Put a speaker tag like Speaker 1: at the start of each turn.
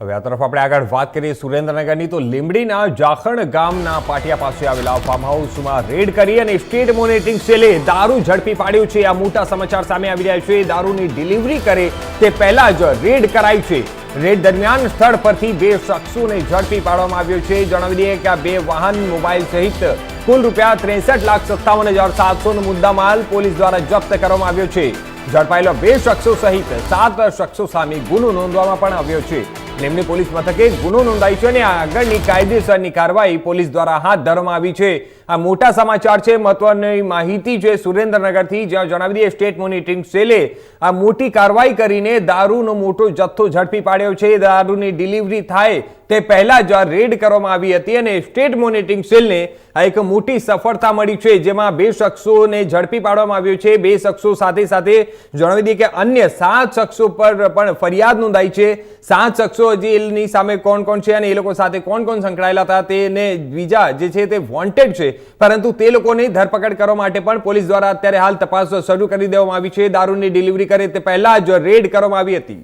Speaker 1: હવે આ તરફ આપણે આગળ વાત કરીએ સુરેન્દ્રનગરની, તો લીંબડીના જાખણ ગામના પાટિયા પાસે આવેલા ફાર્મ હાઉસમાં રેડ કરી અને સ્ટેટ મોનિટરિંગ સેલે દારૂ ઝડપી પાડ્યું છે. આ મોટા સમાચાર સામે આવી રહ્યા છે. દારૂની ડિલિવરી કરે તે પહેલા જ રેડ કરાઈ છે. રેડ દરમિયાન સ્થળ પરથી બે શખ્સોને ઝડપી પાડવામાં આવ્યો છે. જણાવી દઈએ કે આ બે વાહન મોબાઈલ સહિત કુલ રૂપિયા ત્રેસઠ લાખ સત્તાવન હજાર સાતસો નો મુદ્દામાલ પોલીસ દ્વારા જપ્ત કરવામાં આવ્યો છે. ઝડપાયેલા બે શખ્સો સહિત સાત શખ્સો સામે ગુનો નોંધવામાં પણ આવ્યો છે. લીંબડી પોલીસ મથકે ગુનો નોંધાઈ છે અને આગળની કાયદેસરની કાર્યવાહી પોલીસ દ્વારા હાથ ધરવામાં આવી છે. આ મોટા સમાચાર છે, મહત્વની માહિતી છે સુરેન્દ્રનગરથી. જ્યાં જણાવી દઈએ, સ્ટેટ મોનિટરિંગ સેલે આ મોટી કાર્યવાહી કરીને દારૂનો મોટો જથ્થો ઝડપી પાડ્યો છે. દારૂની ડિલિવરી થાય તે પહેલા જ રેડ કરવામાં આવી હતી અને સ્ટેટ મોનિટરિંગ સેલને આ એક મોટી સફળતા મળી છે, જેમાં બે શખ્સોને ઝડપી પાડવામાં આવ્યો છે. બે શખ્સો સાથે સાથે જણાવી દઈએ કે અન્ય સાત શખ્સો પર પણ ફરિયાદ નોંધાઈ છે. સાત શખ્સો હજી સામે કોણ કોણ છે અને એ લોકો સાથે કોણ કોણ સંકળાયેલા હતા તેને બીજા જે છે તે વોન્ટેડ છે. પરંતુ તે લોકોની ધરપકડ કરવા માટે પણ પોલીસ દ્વારા અત્યારે હાલ તપાસ શરૂ કરી દેવામાં આવી છે. દારૂની ડિલિવરી કરે તે પહેલા જ રેડ કરવામાં આવી હતી.